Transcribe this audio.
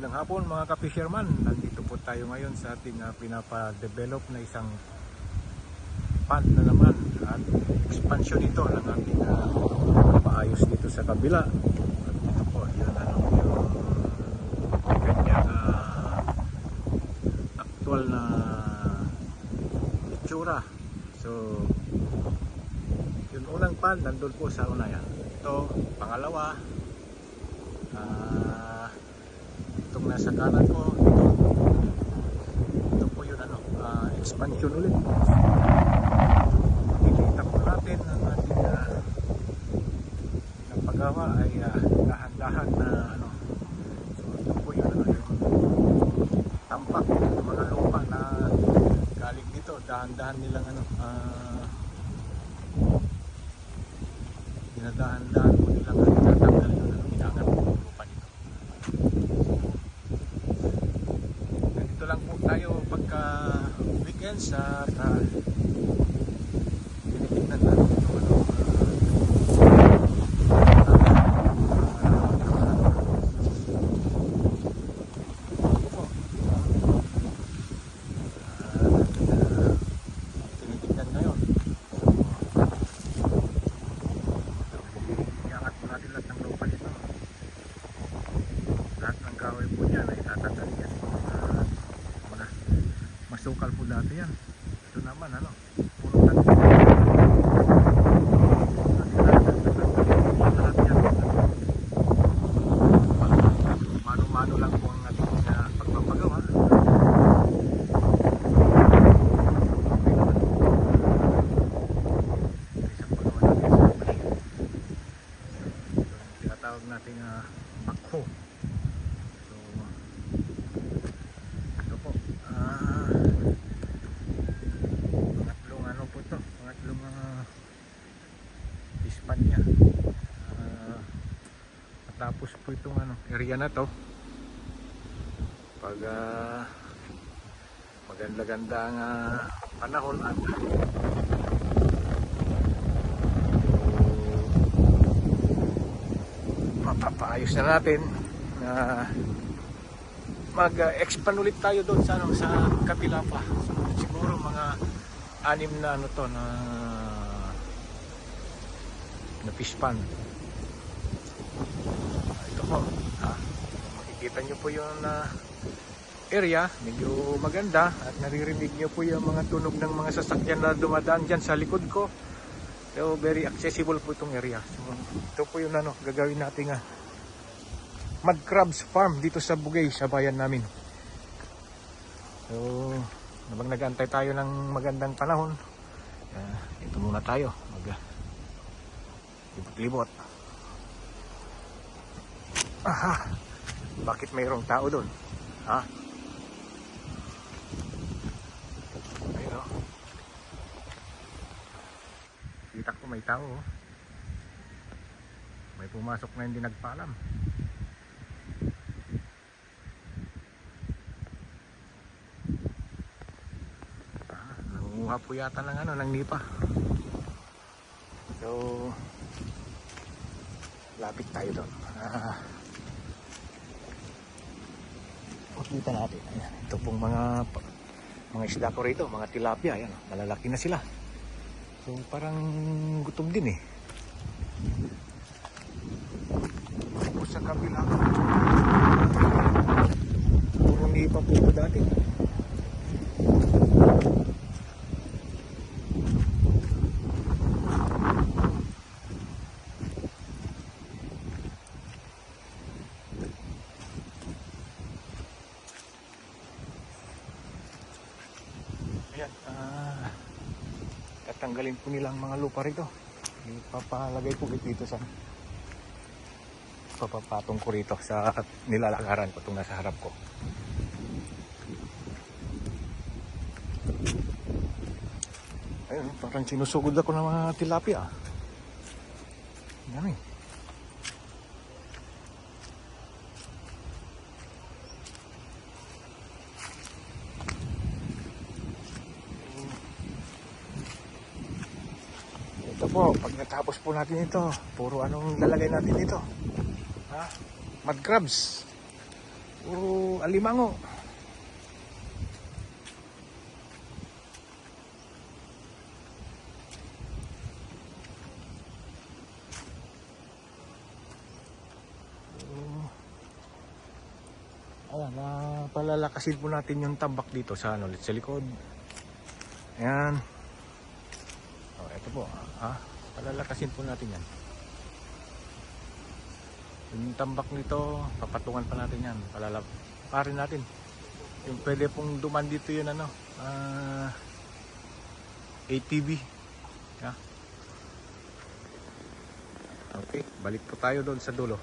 Magandang hapon mga ka-fisherman. Nandito po tayo ngayon sa ating ah, pinapa-develop na isang pond na naman at expansion ito ng ating ah, paayos dito sa kabila. At ito po, yun ano, yung kanyang ah, actual na itsura. So, yung unang pond, nandun po sa una yan. Ito, pangalawa, ah, itong nasa kanan ko ito. Ito po yun ano ah, expansion ulit. Makikita po natin ang ating uh, napagawa ay ah, dahan-dahan na ano. So ito po yun ano yung tampak ng mga lupa na galing dito. Dahan-dahan nilang ano ah, dinadahan-dahan po nilang ano, tatanggal yun ano, inangat po yung lupa nito Nandito lang po tayo pagka weekends at uh, tinitignan natin yung ano. Opo. Ah, tinitignan ngayon. Iangat po natin lahat ng lupa nito lahat ng kahoy po niyan ay tatanggalin yan mga, mga masukal po yan. Ito naman ano puno ng mano-mano lang po ang ating uh, pagpapagawa Okay naman. Isang pagawa natin sa machine. Ito yung tinatawag nating uh, bakho So, ito po. Ah, pangatlong ano po to? Pangatlong uh, Hispania. Ah, matapos po itong ano, area na to. Pag ah, maganda-ganda ang ah, panahon at mapapaayos na natin na mag-expand ulit tayo doon sa ano, sa kabila pa. So, siguro mga anim na ano to na na fish pond. Ito po. Ah, makikita nyo po yung na area, medyo maganda at naririnig nyo po yung mga tunog ng mga sasakyan na dumadaan dyan sa likod ko. So very accessible po itong area. So, ito po yung ano, gagawin natin ah, Mud Crabs Farm dito sa Bugay, sa bayan namin. So, habang nag-antay tayo ng magandang panahon, ah, ito muna tayo, mag libot-libot. Aha! Bakit mayroong tao doon? Ha? Ayun o. Kita ko may tao oh. May pumasok na hindi nagpaalam. Ah, nangunguha po yata ng ano, ng nipa. So, lapit tayo doon. Ah, makita natin. Ayan, ito pong mga mga isda ko rito, mga tilapia, ayan, malalaki na sila. So, parang gutom din eh. Tapos sa kabila, puro nipa po dati. Ayan, ah, tatanggalin po nilang mga lupa rito. Ipapalagay po dito sa papapatong ko rito sa nilalakaran ko itong nasa harap ko. Ayun, parang sinusugod ako ng mga tilapia. Yan eh. Ito po, pag natapos po natin ito, puro anong lalagay natin dito? Ha? Mud crabs. Puro alimango. Ayan, uh, palalakasin po natin yung tambak dito sa ano, sa likod. Ayan. Ito po, ah, palalakasin po natin yan. Yung tambak nito, papatungan pa natin yan. Palalap, parin natin. Yung pwede pong duman dito yun ano, ah, ATV. Yeah. Okay, balik po tayo doon sa dulo.